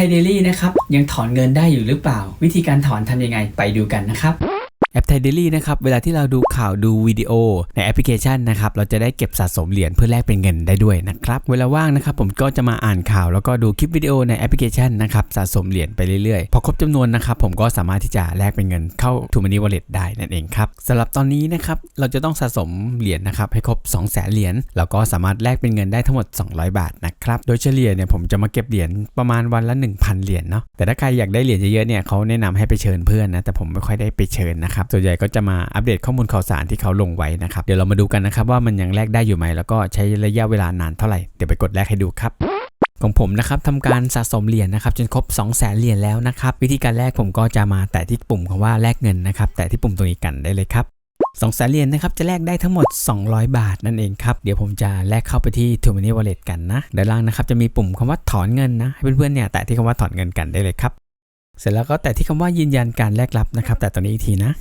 ไทยเดลี่นะครับยังถอนเงินได้อยู่หรือเปล่า วิธีการถอนทำยังไงไปดูกันนะครับแอปไทยเดลี่นะครับ เวลาที่เราดูข่าวดูวิดีโอในแอปพลิเคชันนะครับ เราจะได้เก็บสะสมเหรียญเพื่อแลกเป็นเงินได้ด้วยนะครับ เวลาว่างนะครับ ผมก็จะมาอ่านข่าวแล้วก็ดูคลิปวิดีโอในแอปพลิเคชันนะครับ สะสมเหรียญไปเรื่อยๆ พอครบจำนวนนะครับ ผมก็สามารถที่จะแลกเป็นเงินเข้า t ูมันนี่วอลเล็ตได้นั่นเองครับสำหรับตอนนี้นะครับ เราจะต้องสะสมเหรียญนะครับให้ครบ 2 0 0 0 0 0เหรียญ แล้วก็สามารถแลกเป็นเงินได้ทั้งหมด 200 บาทนะ ครับ โดยเฉลี่ยเนี่ยผมจะมาเก็บเหรียญประมาณวันละ 1,000 เหรียญเนาะ แต่ถ้าใครอยากได้เหรียญเยอะๆเนี่ยเขาแนะนำให้ไปเชิญเพื่อนนะ แต่ผมไม่ค่อยได้ไปเชิญนะครับ ส่วนใหญ่ก็จะมาอัปเดตข้อมูลข่าวสารที่เขาลงไว้นะครับ เดี๋ยวเรามาดูกันนะครับว่ามันยังแลกได้อยู่ไหม แล้วก็ใช้ระยะเวลานานเท่าไหร่ เดี๋ยวไปกดแลกให้ดูครับของผมนะครับทำการสะสมเหรียญนะครับจนครบ 2 0 0แสนเหรียญแล้วนะครับ วิธีการแลกผมก็จะมาแตะที่ปุ่มคำว่าแลกเงินนะครับ แตะที่ปุ่มตรงนี้กันได้เลยครับ 2 0 0แสนเหรียญนะครับจะแลกได้ทั้งหมด 200 บาทนั่นเองครับ เดี๋ยวผมจะแลกเข้าไปที่ t ูมินนี่วอลเล็ตกันนะด้านล่างนะครับจะมีปุ่มคำว่าถอนเงินนะให้เพื่อนๆเนี่ยแตะที่คำว่าถอนเงินกันได้เลยครับ เสร็จแล้วก็แตะที่คำว่ายืนยันการแลกรับนะครับ แต่ตอนนี้อีกทีนะ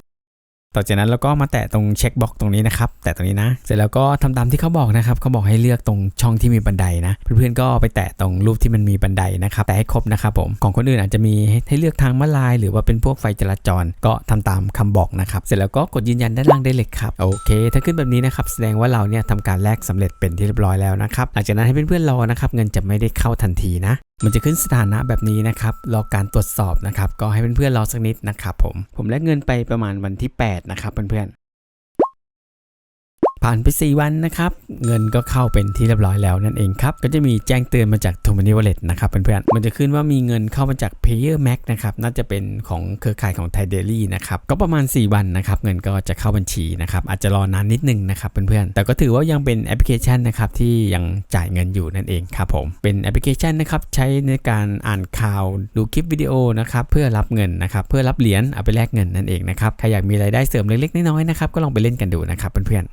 ต่อจากนั้นเราก็มาแตะตรงเช็คบ็อกตรงนี้นะครับ แตะตรงนี้นะ เสร็จแล้วก็ทำตามที่เขาบอกนะครับเขาบอกให้เลือกตรงช่องที่มีบันไดนะ เพื่อนๆก็ไปแตะตรงรูปที่มันมีบันไดนะครับ แต่ให้ครบนะครับผม ของคนอื่นอาจจะมีให้เลือกทางม้าลาย หรือว่าเป็นพวกไฟจราจร ก็ทำตามคำบอกนะครับ เสร็จแล้วก็กดยืนยันด้านล่างได้เลยครับ โอเค ถ้าขึ้นแบบนี้นะครับ แสดงว่าเราเนี่ยทำการแลกสำเร็จเป็นที่เรียบร้อยแล้วนะครับ หลังจากนั้นให้เพื่อนๆรอนะครับ เงินจะไม่ได้เข้าทันทีนะ มันจะขึ้นสถานะแบบนี้นะครับ รอการตรวจสอบนะครับ ก็ให้เพื่อนๆรอสักนิดนะครับผม ผมแลกเงินไปประมาณวันที่ 8 นะครับเพื่อน ผ่านไป 4 วันนะครับ เงินก็เข้าเป็นที่เรียบร้อยแล้วนั่นเองครับ ก็จะมีแจ้งเตือนมาจาก t o m o n y Wallet นะครับเพื่อนๆมันจะขึ้นว่ามีเงินเข้ามาจาก Payer Max นะครับ น่าจะเป็นของเครือข่ายของ Thai Daily นะครับ ก็ประมาณ 4 วันนะครับ เงินก็จะเข้าบัญชีนะครับ อาจจะรอนานนิดนึงนะครับเพื่อนๆแต่ก็ถือว่ายังเป็นแอปพลิเคชันนะครับที่ยังจ่ายเงินอยู่นั่นเองครับผมเป็นแอปพลิเคชันนะครับใช้ในการอ่านข่าวดูคลิปวิดีโอนะครับเพื่อรับเงินนะครับเพื่อรับเหรียญเอาไปแลกเงินนั่นเองนะครับใครอยากมีรายได้เสริมเล็กๆน้อยๆนะครับก็ลองไปเล่นกันดูนะครับเพื่อนๆ